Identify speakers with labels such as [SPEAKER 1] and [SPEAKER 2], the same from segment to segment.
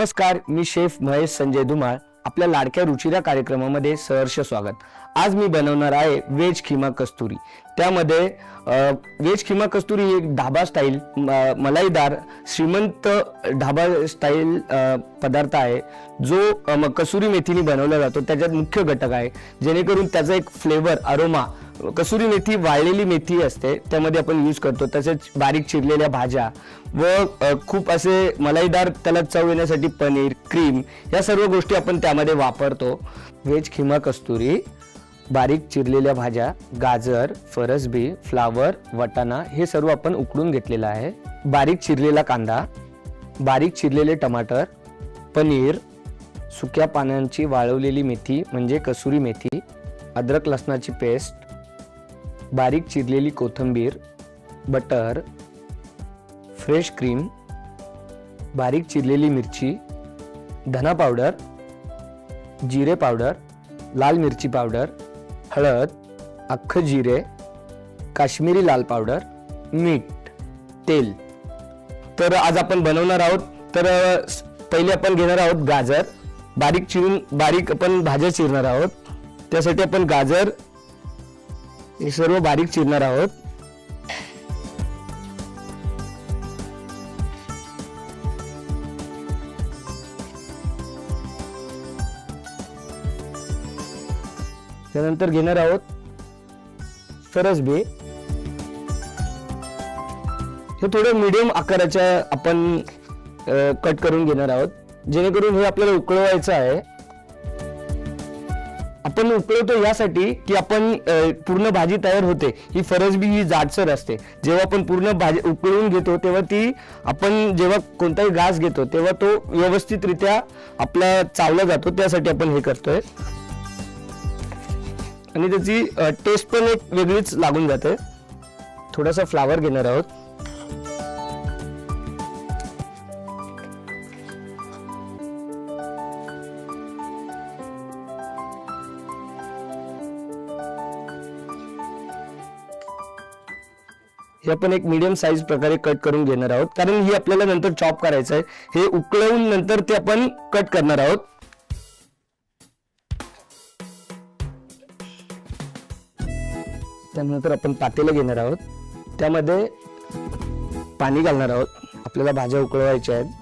[SPEAKER 1] नमस्कार मी शेफ महेश संजय धुमाळ. आपल्या लाडक्या रुचिरा कार्यक्रमामध्ये सहर्ष स्वागत. आज मी बनवणार आहे वेज खिमा कस्तुरी. त्यामध्ये वेज खिमा कस्तुरी ही एक ढाबा स्टाईल म- मलाईदार श्रीमंत ढाबा स्टाईल पदार्थ आहे. जो कसुरी मेथीने बनवला जातो. त्याच्यात मुख्य घटक आहे. जेणेकरून त्याचा एक फ्लेवर अरोमा कसुरी मेथी वाळलेली मेथी असते त्यामध्ये आपण यूज करतो. तसेच बारीक चिरलेल्या भाज्या व खूप असे मलाईदार त्याला चव येण्यासाठी पनीर क्रीम या सर्व गोष्टी आपण त्यामध्ये वापरतो. व्हेज खिमा कस्तुरी बारीक चिरलेल्या भाज्या गाजर फरसबी फ्लावर वटाणा हे सर्व आपण उकडून घेतलेलं आहे. बारीक चिरलेला कांदा बारीक चिरलेले टमाटर पनीर सुक्या पानांची वाळवलेली मेथी म्हणजे कसुरी मेथी अद्रक लसणाची पेस्ट बारीक चिरलेली कोथिंबीर बटर फ्रेश क्रीम बारीक चिरलेली मिरची धना पावडर जिरे पावडर लाल मिरची पावडर हळद अख्खं जिरे काश्मीरी लाल पावडर मीठ तेल. तर आज आपण बनवणार आहोत तर पहिले आपण घेणार आहोत गाजर. बारीक चिरून बारीक आपण भाज्या चिरणार आहोत. त्यासाठी आपण गाजर हे सर्व बारीक चिरणार आहोत. त्यानंतर घेणार आहोत फरसबे हे थोडं मिडियम आकाराच्या आपण कट करून घेणार आहोत. जेणेकरून हे आपल्याला उकळवायचं आहे. आपण उकळवतो यासाठी की आपण पूर्ण भाजी तयार होते. ही फरसबी ही जाडसर असते. जेव्हा आपण पूर्ण भाजी उकळून घेतो तेव्हा ती आपण जेव्हा कोणताही घास घेतो तेव्हा तो व्यवस्थितरित्या आपला चावला जातो. त्यासाठी आपण हे करतोय. आणि त्याची टेस्ट पण एक वेगळीच लागून जाते. थोडासा फ्लावर घेणार आहोत. हे आपण एक मीडियम साईज प्रकारे कट करून घेणार आहोत. कारण ही आपल्याला नंतर चॉप करायचं आहे. हे उकळवून नंतर ते आपण कट करणार आहोत. त्यानंतर आपण पातेलं घेणार आहोत. त्यामध्ये पाणी घालणार आहोत. आपल्याला भाज्या उकळवायच्या आहेत.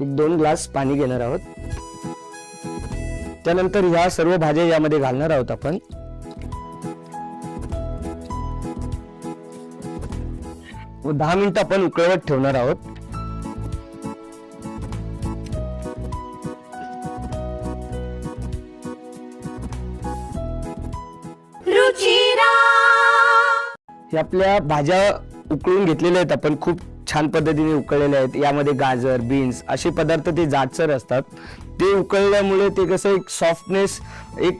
[SPEAKER 1] एक दोन ग्लास पाणी घेणार आहोत. त्यानंतर ह्या सर्व भाज्या यामध्ये घालणार आहोत आपण. व दहा मिनिटं आपण उकळवत ठेवणार आहोत. आपल्या भाज्या उकळून घेतलेल्या आहेत आपण खूप छान पद्धतीने उकळलेल्या आहेत. यामध्ये गाजर बीन्स असे पदार्थ ते जाडसर असतात. ते उकळल्यामुळे ते कसं एक सॉफ्टनेस एक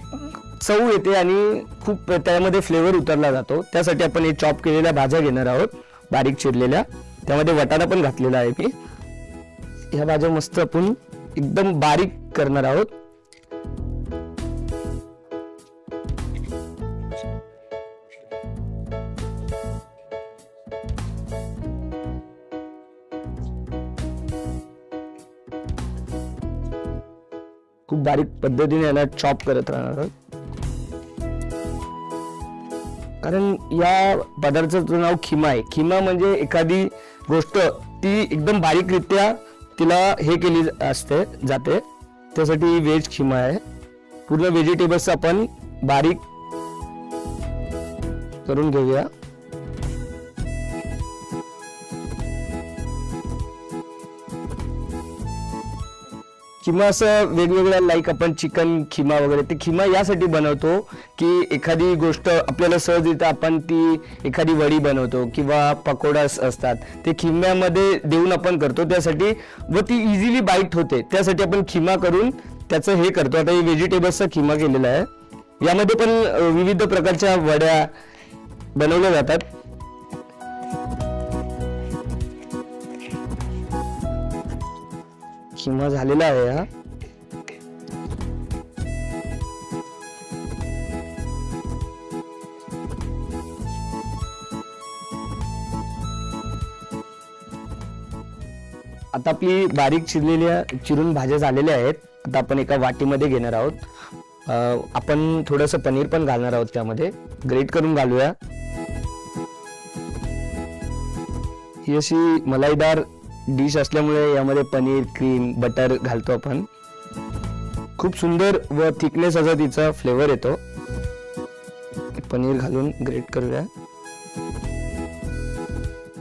[SPEAKER 1] चव येते आणि खूप त्यामध्ये फ्लेवर उतरला जातो. त्यासाठी आपण हे चॉप केलेल्या भाज्या घेणार आहोत. बारीक चिरलेल्या. त्यामध्ये वटाणा पण घातलेला आहे मी. ह्या भाज्या मस्त आपण एकदम बारीक करणार आहोत. बारीक पद्धतीने याला चॉप करत राहणार आहोत. कारण या पदार्थाचं नाव खिमा आहे. खिमा म्हणजे एखादी गोष्ट ती एकदम बारीकरित्या तिला हे केली असते जाते. त्यासाठी व्हेज खिमा आहे. पूर्ण व्हेजिटेबल्स आपण बारीक करून घेऊया. किंवा असं वेगवेगळ्या लाईक आपण चिकन खिमा वगैरे ते खिमा यासाठी बनवतो की एखादी गोष्ट आपल्याला सहज आपण ती एखादी वडी बनवतो किंवा पकोडास असतात. ते खिम्यामध्ये देऊन आपण करतो. त्यासाठी व ती इझिली बाईट होते. त्यासाठी आपण खिमा करून त्याचं हे करतो. आता हे व्हेजिटेबल्सचा खिमा केलेला आहे. यामध्ये पण विविध प्रकारच्या वड्या बनवल्या जातात. किंवा झालेला आहे हा. आता आपली बारीक चिरलेल्या चिरून भाज्या झालेल्या आहेत. आता आपण एका वाटीमध्ये घेणार आहोत. आपण थोडंसं पनीर पण घालणार आहोत त्यामध्ये. ग्रेट करून घालूया. ही अशी मलाईदार डिश असल्यामुळे यामध्ये पनीर क्रीम बटर घालतो आपण. खूप सुंदर व थिकनेस असा तिचा फ्लेवर येतो. पनीर घालून ग्रेट करूया.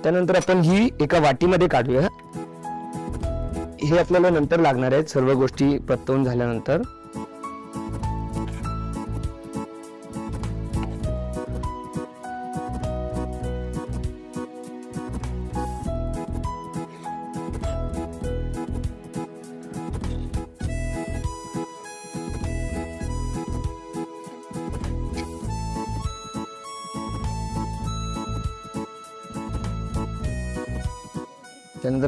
[SPEAKER 1] त्यानंतर आपण ही एका वाटीमध्ये काढूया. हे आपल्याला नंतर लागणार आहेत सर्व गोष्टी परतवून झाल्यानंतर.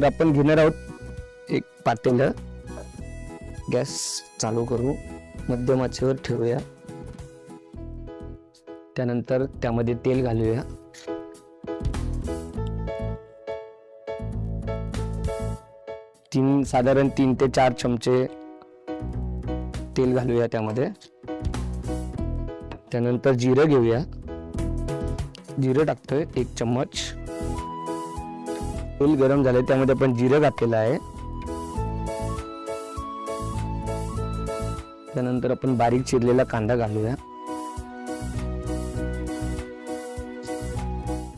[SPEAKER 1] तर आपण घेणार आहोत एक पातेलं. गॅस चालू करू. मध्यमाचेवर ठेवूया. त्यानंतर त्यामध्ये तेल घालूया. तीन साधारण तीन ते चार चमचे तेल घालूया त्यामध्ये. त्यानंतर जिरं घेऊया. जिरं टाकतोय एक चम्मच. तेल गरम झाले त्यामध्ये आपण जिरं घातलेलं आहे. त्यानंतर आपण बारीक चिरलेला कांदा घालूया.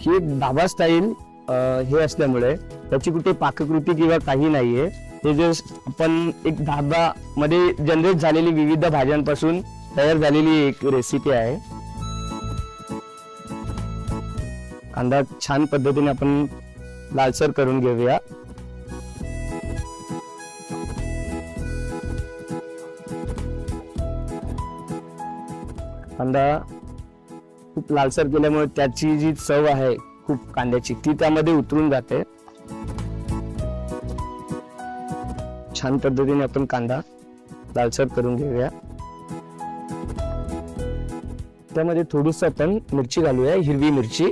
[SPEAKER 1] ही एक धाबा स्टाईल हे असल्यामुळे त्याची कुठे पाककृती किंवा काही नाहीये. हे जे आपण एक धाबा मध्ये जनरेट झालेली विविध भाज्यांपासून तयार झालेली एक रेसिपी आहे. कांदा छान पद्धतीने आपण लालसर करून घेऊया. कांदा खूप लालसर केल्यामुळे त्याची जी चव आहे खूप कांद्याची ती त्यामध्ये उतरून जाते. छान पद्धतीने आपण कांदा लालसर करून घेऊया. त्यामध्ये थोडस आपण मिरची घालूया हिरवी मिरची.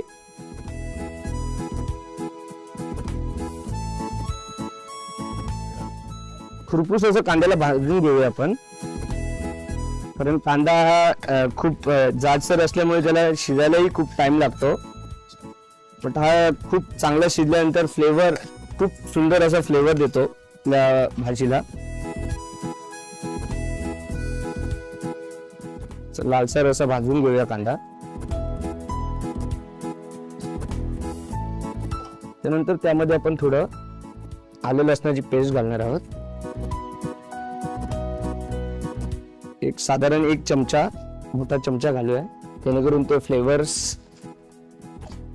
[SPEAKER 1] खुरपूस असं कांद्याला भाजून घेऊया आपण. कारण कांदा हा खूप जाडसर असल्यामुळे त्याला शिजायलाही खूप टाइम लागतो. बट हा खूप चांगला शिजल्यानंतर फ्लेवर खूप सुंदर असा फ्लेवर देतो या भाजीला. लालसर असा भाजून घेऊया कांदा. त्यानंतर त्यामध्ये आपण थोडं आलं लसणाची पेस्ट घालणार आहोत. एक साधारण एक चमचा मोठा चमचा घालूया. जेणेकरून ते फ्लेवर्स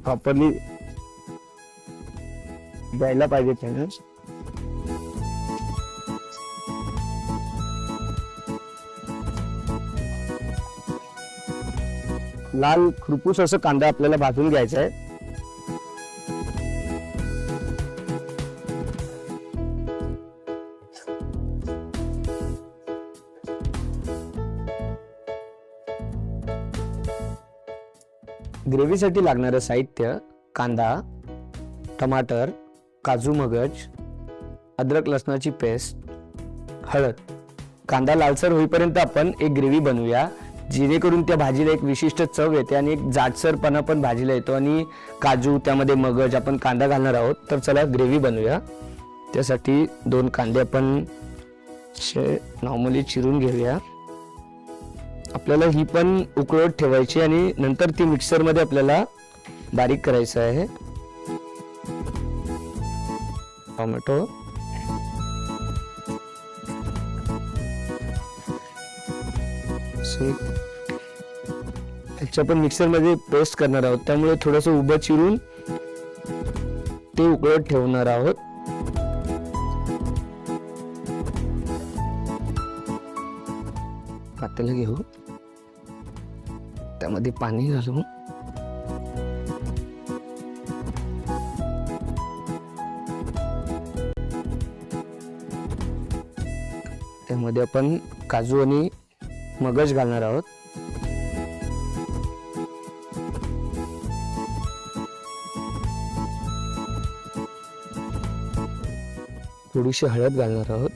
[SPEAKER 1] प्रॉपरली द्यायला पाहिजे त्याने लाल खुरपूस असं कांदा आपल्याला भाजून घ्यायचा आहे. ग्रेव्हीसाठी लागणारं साहित्य कांदा टमाटर काजू मगज अद्रक लसणाची पेस्ट हळद. कांदा लालसर होईपर्यंत आपण एक ग्रेव्ही बनवूया जेणेकरून त्या भाजीला एक विशिष्ट चव येते आणि एक जाडसरपणा पण भाजीला येतो आणि काजू त्यामध्ये मगज आपण कांदा घालणार आहोत तर चला ग्रेव्ही बनवूया. त्यासाठी दोन कांदे आपण नॉर्मली चिरून घेऊया. आपल्याला ही पण उकळत ठेवायची आणि नंतर ती मिक्सरमध्ये आपल्याला बारीक करायचं आहे. टोमॅटो. ह्याच्या पण मिक्सरमध्ये पेस्ट करणार आहोत. त्यामुळे थोडंसं उभं चिरून ते उकळत ठेवणार आहोत. पातेलं घेऊ. त्यामध्ये पाणी घालून. त्यामध्ये आपण काजू आणि मगज घालणार आहोत. थोडीशी हळद घालणार आहोत.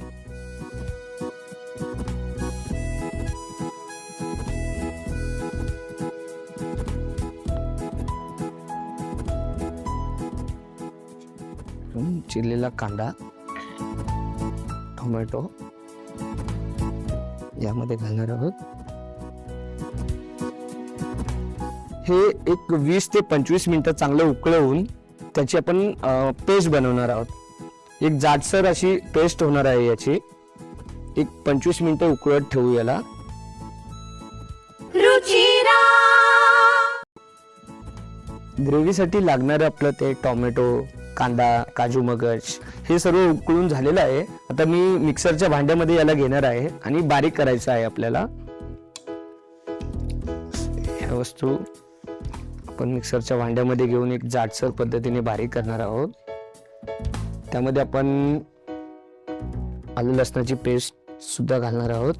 [SPEAKER 1] चिरलेला कांदा टोमॅटो यामध्ये घालणार आहोत. हे एक वीस ते पंचवीस मिनिटं चांगलं उकळवून त्याची आपण पेस्ट बनवणार आहोत. एक जाडसर अशी पेस्ट होणार आहे याची. एक पंचवीस मिनिटं उकळत ठेवू याला.
[SPEAKER 2] रुचिरा!
[SPEAKER 1] ग्रेव्हीसाठी लागणारं आपलं ते टोमॅटो कांदा काजू मगज हे सर्व उकळून झालेलं आहे. आता मी मिक्सरच्या भांड्यामध्ये याला घेणार आहे आणि बारीक करायचं आहे आपल्याला. ह्या वस्तू आपण मिक्सरच्या भांड्यामध्ये घेऊन एक जाडसर पद्धतीने बारीक करणार आहोत. त्यामध्ये आपण आलं लसणाची पेस्ट सुद्धा घालणार आहोत.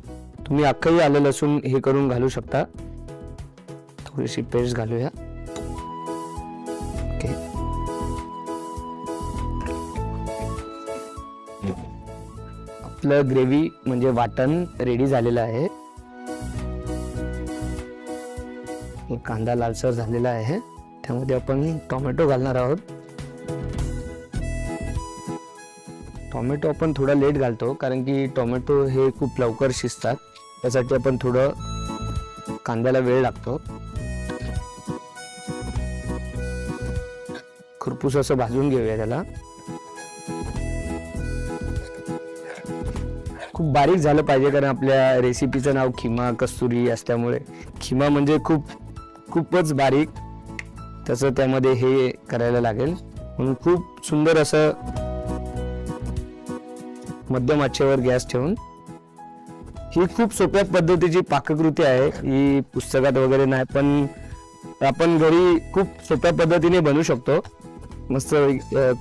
[SPEAKER 1] तुम्ही अख्खंही आलं लसूण हे करून घालू शकता. थोडीशी पेस्ट घालूया. आपलं ग्रेव्ही म्हणजे वाटण रेडी झालेलं आहे. कांदा लालसर झालेला आहे. त्यामध्ये आपण टोमॅटो घालणार आहोत. टोमॅटो आपण थोडा लेट घालतो कारण की टोमॅटो हे खूप लवकर शिजतात. त्यासाठी आपण थोडं कांद्याला वेळ लागतो. खुरपूस असं भाजून घेऊया त्याला. खूप बारीक झालं पाहिजे कारण आपल्या रेसिपीचं नाव खिमा कस्तुरी असल्यामुळे. खिमा म्हणजे खूप खूपच बारीक. तसं त्यामध्ये हे करायला लागेल. म्हणून खूप सुंदर असं मध्यम आचेवर गॅस ठेवून. ही खूप सोप्या पद्धतीची पाककृती आहे. ही पुस्तकात वगैरे नाही पण आपण घरी खूप सोप्या पद्धतीने बनवू शकतो. मस्त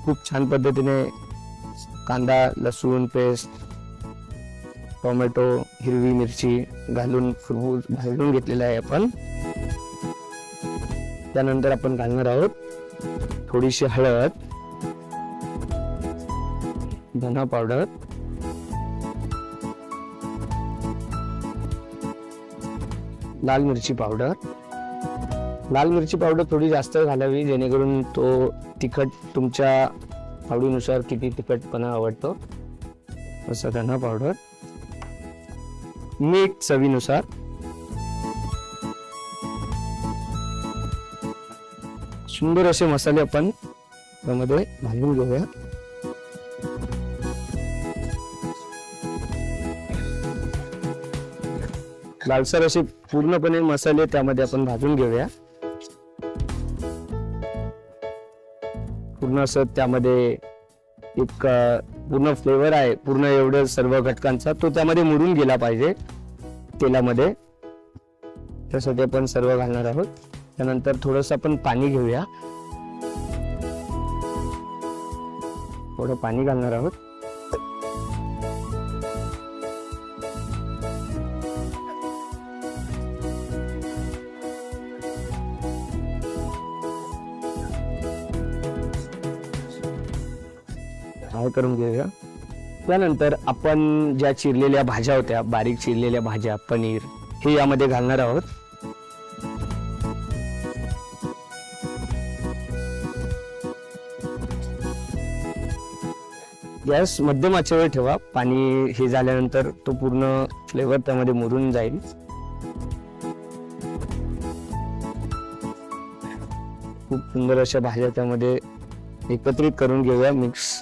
[SPEAKER 1] खूप छान पद्धतीने कांदा लसूण पेस्ट टोमॅटो हिरवी मिरची घालून फुलवून भाजून घेतलेला आहे आपण. त्यानंतर आपण घालणार आहोत थोडीशी हळद धना पावडर. लाल मिरची पावडर. लाल मिरची पावडर थोडी जास्त घालावी जेणेकरून तो तिखट तुमच्या आवडीनुसार किती तिखटपणा आवडतो. असं धना पावडर. मीठ चवीनुसार. सुंदर असे मसाले आपण त्यामध्ये घालून घेऊया. लालसर असे पूर्णपणे मसाले त्यामध्ये आपण भाजून घेऊया. पूर्ण असं त्यामध्ये एक पूर्ण फ्लेवर आहे पूर्ण एवढं सर्व घटकांचा तो त्यामध्ये मुरून गेला पाहिजे तेलामध्ये. त्यासाठी आपण सर्व घालणार आहोत. त्यानंतर थोडस आपण पाणी घेऊया. थोडं पाणी घालणार आहोत. करून घेऊया. त्यानंतर आपण ज्या चिरलेल्या भाज्या होत्या बारीक चिरलेल्या भाज्या पनीर हे यामध्ये घालणार आहोत. गॅस मध्यम आचेवर ठेवा. पाणी हे झाल्यानंतर तो पूर्ण फ्लेवर त्यामध्ये मुरून जाईल. खूप सुंदर अशा भाज्या त्यामध्ये एकत्रित करून घेऊया मिक्स.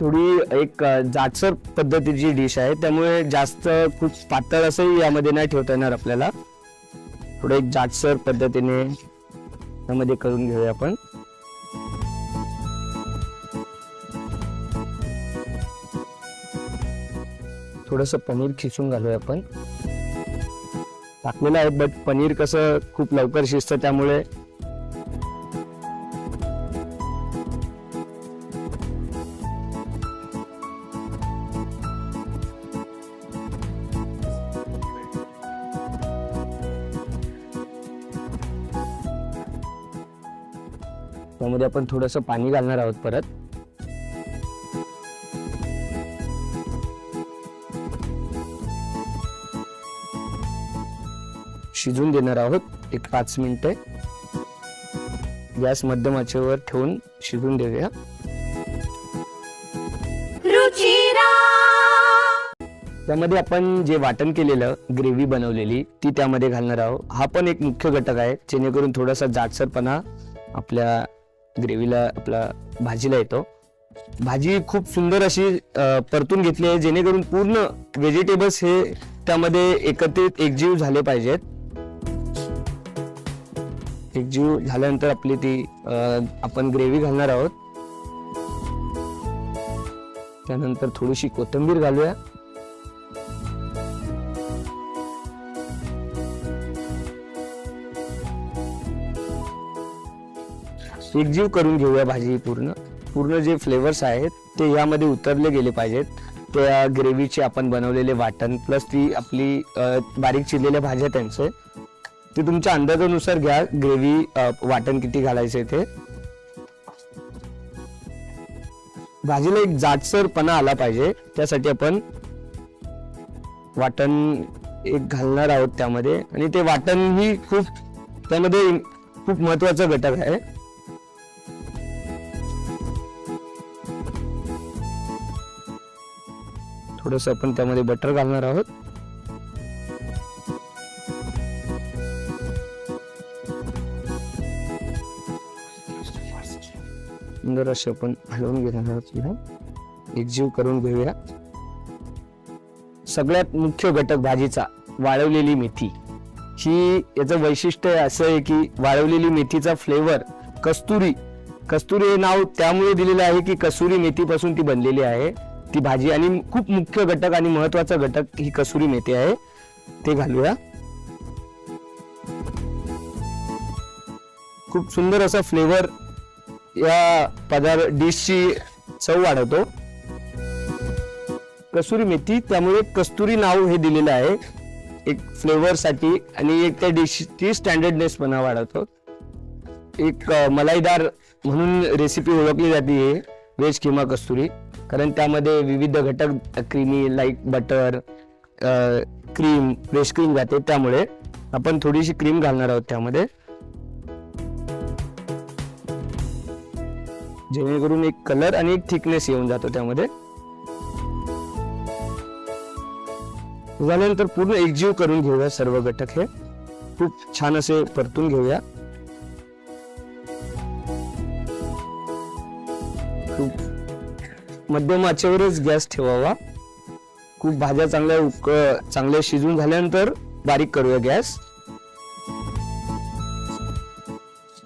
[SPEAKER 1] थोडी एक जाडसर पद्धतीची डिश आहे. त्यामुळे जास्त खूप पातळ असंही यामध्ये नाही ठेवता येणार आपल्याला. थोडं एक जाडसर पद्धतीने यामध्ये करून घेऊया आपण. थोडस पनीर खिसून घालूया आपण. टाकलेलं आहे बट पनीर कसं खूप लवकर शिजतं त्यामुळे त्यामध्ये आपण थोडंसं पाणी घालणार आहोत परत. शिजून देणार आहोत एक पाच मिनिटे. गॅस मध्यम आचेवर ठेवून शिजून देऊया.
[SPEAKER 2] रुचिरा.
[SPEAKER 1] त्यामध्ये आपण जे वाटण केलेलं ग्रेव्ही बनवलेली ती त्यामध्ये घालणार आहोत. हा पण एक मुख्य घटक आहे जेणेकरून थोडासा जाडसरपणा आपल्या ग्रेव्हीला आपला भाजीला येतो. भाजी खूप सुंदर अशी परतून घेतली आहे जेणेकरून पूर्ण व्हेजिटेबल्स हे त्यामध्ये एकत्रित एकजीव झाले पाहिजेत. एकजीव झाल्यानंतर आपली ती आपण ग्रेव्ही घालणार आहोत. त्यानंतर थोडीशी कोथिंबीर घालूया. एकजीव करून घेऊया भाजी ही पूर्ण. पूर्ण जे फ्लेवर्स आहेत ते यामध्ये उतरले गेले पाहिजेत. त्या ग्रेव्हीचे आपण बनवलेले वाटण प्लस ती आपली बारीक चिरलेल्या भाज्या त्यांचे. ते तुमच्या अंदाजानुसार घ्या ग्रेव्ही वाटण किती घालायचे ते. भाजीला एक जाडसरपणा आला पाहिजे. त्यासाठी आपण वाटण एक घालणार आहोत त्यामध्ये. आणि ते वाटण ही खूप त्यामध्ये खूप महत्त्वाचा घटक आहे. थोडंसं आपण त्यामध्ये बटर घालणार आहोत. सुंदर असे आपण हलवून घेणार आहोत एकजीव करून घेऊया. सगळ्यात मुख्य घटक भाजीचा वाळवलेली मेथी. ही याचं वैशिष्ट्य असं आहे की वाळवलेली मेथीचा फ्लेवर कस्तुरी. कस्तुरी हे नाव त्यामुळे दिलेलं आहे की कसुरी मेथीपासून ती बनलेली आहे. ती भाजी. आणि खूप मुख्य घटक आणि महत्त्वाचा घटक ही कसुरी मेथी आहे. ते घालूया. खूप सुंदर असा फ्लेवर या पदार्थ डिशची चव वाढवतो. कसुरी मेथी त्यामुळे कस्तुरी नाव हे दिलेलं आहे. एक फ्लेवरसाठी आणि एक त्या डिशची स्टँडर्डनेस पण वाढवतो. एक मलाईदार म्हणून रेसिपी ओळखली जाते व्हेज किंवा कस्तुरी. कारण त्यामध्ये विविध घटक creamy like butter cream fresh cream जाते. त्यामुळे आपण थोडीशी क्रीम घालणार आहोत त्यामध्ये. जेणेकरून एक कलर आणि एक थिकनेस येऊन जातो त्यामध्ये. झाल्यानंतर पूर्ण एकजीव करून घेऊया सर्व घटक हे. खूप छान असे परतून घेऊया. मध्यम आचेवरच गॅस ठेवावा. खूप भाज्या चांगल्या उक चांगल्या शिजून झाल्यानंतर बारीक करूया गॅस.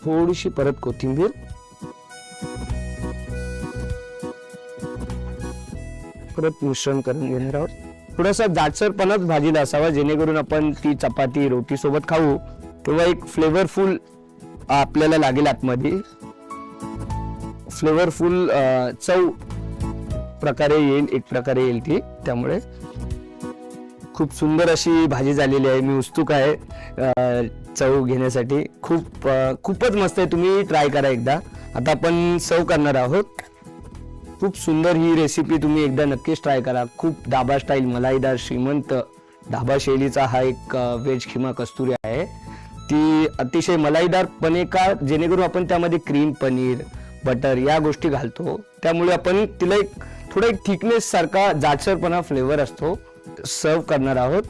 [SPEAKER 1] थोडीशी परत कोथिंबीर. परत मिश्रण करून घेणार आहोत. थोडासा जाडसरपणाच भाजीला असावा जेणेकरून आपण ती चपाती रोटी सोबत खाऊ तेव्हा एक फ्लेवरफुल आपल्याला लागेल आतमध्ये. फ्लेवरफुल चव प्रकारे येईल एक प्रकारे येईल ती. त्यामुळे खूप सुंदर अशी भाजी झालेली आहे. मी उत्सुक आहे चव घेण्यासाठी. खूप खूपच मस्त आहे. तुम्ही ट्राय करा एकदा. आता आपण सर्व करणार आहोत. खूप सुंदर ही रेसिपी तुम्ही एकदा नक्कीच ट्राय करा. खूप डाबा स्टाईल मलाईदार श्रीमंत. ढाबा शैलीचा हा एक वेज खिमा कस्तुरी आहे. ती अतिशय मलाईदारपणे का जेणेकरून आपण त्यामध्ये क्रीम पनीर बटर या गोष्टी घालतो. त्यामुळे आपण तिला एक थोडा एक थिकनेस सारखा जाडसरपणा फ्लेवर असतो. सर्व करणार आहोत.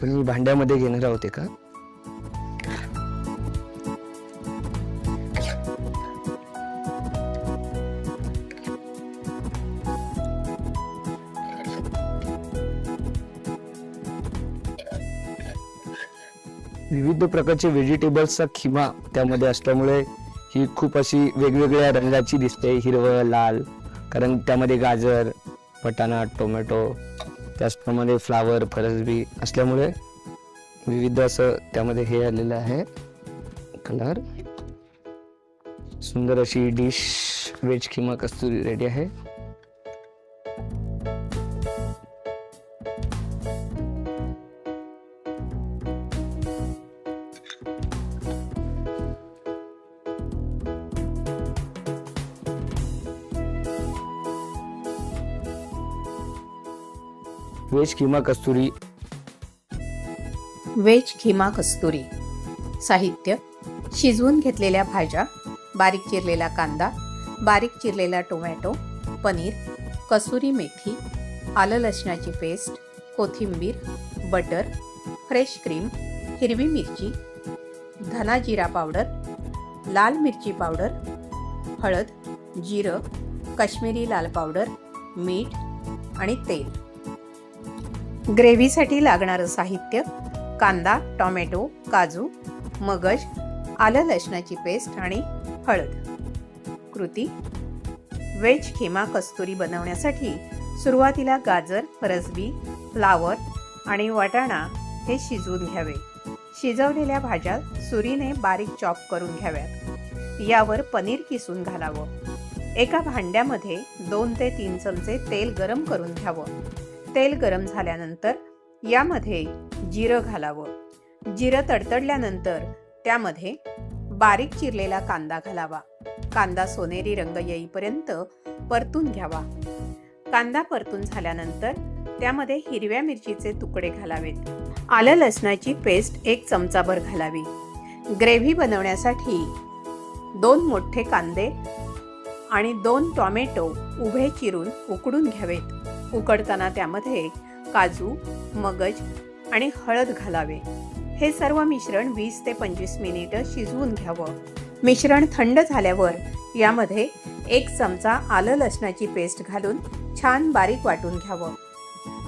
[SPEAKER 1] पण मी भांड्यामध्ये घेणार आहोत का विविध प्रकारचे व्हेजिटेबल्सचा खिमा त्यामध्ये असल्यामुळे ही खूप अशी वेगवेगळ्या रंगाची दिसते हिरवं लाल. कारण त्यामध्ये गाजर वटाणा टोमॅटो त्याचप्रमाणे फ्लावर फरसबी असल्यामुळे विविध असं त्यामध्ये हे आलेलं आहे. कलर. सुंदर अशी डिश वेज किंवा कस्तुरी रेडी आहे. व्हेज खिमा कस्तुरी.
[SPEAKER 3] वेज खिमा कस्तुरी. साहित्य. शिजवून घेतलेल्या भाज्या बारीक चिरलेला कांदा बारीक चिरलेला टोमॅटो पनीर कसुरी मेथी आलं लसणाची पेस्ट कोथिंबीर बटर फ्रेश क्रीम हिरवी मिरची धना जिरा पावडर लाल मिरची पावडर हळद जिरं काश्मीरी लाल पावडर मीठ आणि तेल. ग्रेव्हीसाठी लागणारं साहित्य कांदा टोमॅटो काजू मगज आलं लसणाची पेस्ट आणि हळद. कृती वेज खिमा कस्तुरी बनवण्यासाठी सुरुवातीला गाजर फरसबी फ्लावर आणि वाटाणा हे शिजवून घ्यावे. शिजवलेल्या भाज्या सुरीने बारीक चॉप करून घ्याव्यात. यावर पनीर किसून घालावं. एका भांड्यामध्ये दोन ते तीन चमचे तेल गरम करून घ्यावं. तेल गरम झाल्यानंतर यामध्ये जिरं घालावं. जिरं तडतडल्यानंतर त्यामध्ये बारीक चिरलेला कांदा घालावा. कांदा सोनेरी रंग येईपर्यंत परतून घ्यावा. कांदा परतून झाल्यानंतर त्यामध्ये हिरव्या मिरचीचे तुकडे घालावेत. आलं लसणाची पेस्ट एक चमचाभर घालावी. ग्रेव्ही बनवण्यासाठी दोन मोठे कांदे आणि दोन टॉमॅटो उभे चिरून उकडून घ्यावेत. उकडताना त्यामध्ये काजू मगज आणि हळद घालावे. हे सर्व मिश्रण वीस ते पंचवीस मिनिटं शिजवून घ्यावं. मिश्रण थंड झाल्यावर यामध्ये एक चमचा आलं लसणाची पेस्ट घालून छान बारीक वाटून घ्यावं.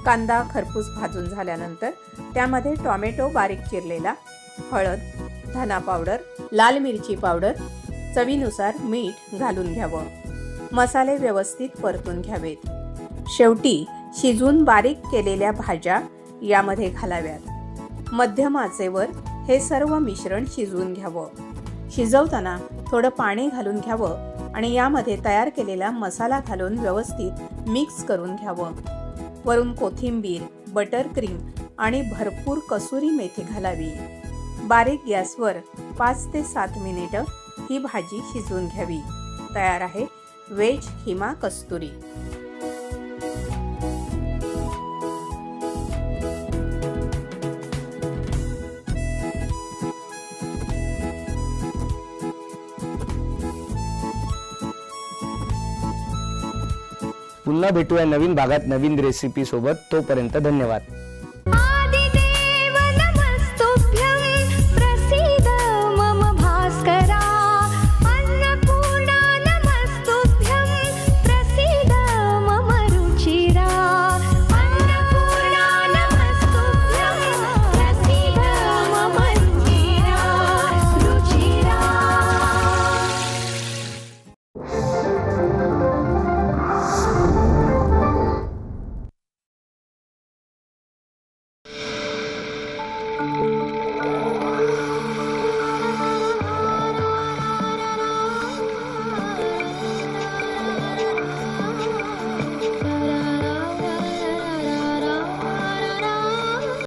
[SPEAKER 3] कांदा खरपूस भाजून झाल्यानंतर त्यामध्ये टॉमॅटो बारीक चिरलेला हळद धना पावडर लाल मिरची पावडर चवीनुसार मीठ घालून घ्यावं. मसाले व्यवस्थित परतून घ्यावेत. शेवटी शिजवून बारीक केलेल्या भाज्या यामध्ये घालाव्यात. मध्यम आचेवर हे सर्व मिश्रण शिजवून घ्यावं. शिजवताना थोडं पाणी घालून घ्यावं आणि यामध्ये तयार केलेला मसाला घालून व्यवस्थित मिक्स करून घ्यावं. वरून कोथिंबीर बटर क्रीम आणि भरपूर कसुरी मेथी घालावी. बारीक गॅसवर पाच ते सात मिनिटं ही भाजी शिजवून घ्यावी. तयार आहे वेज हिमा कस्तुरी.
[SPEAKER 1] पुन्हा भेटूया नवीन भागात नवीन रेसिपी सोबत. तोपर्यंत धन्यवाद.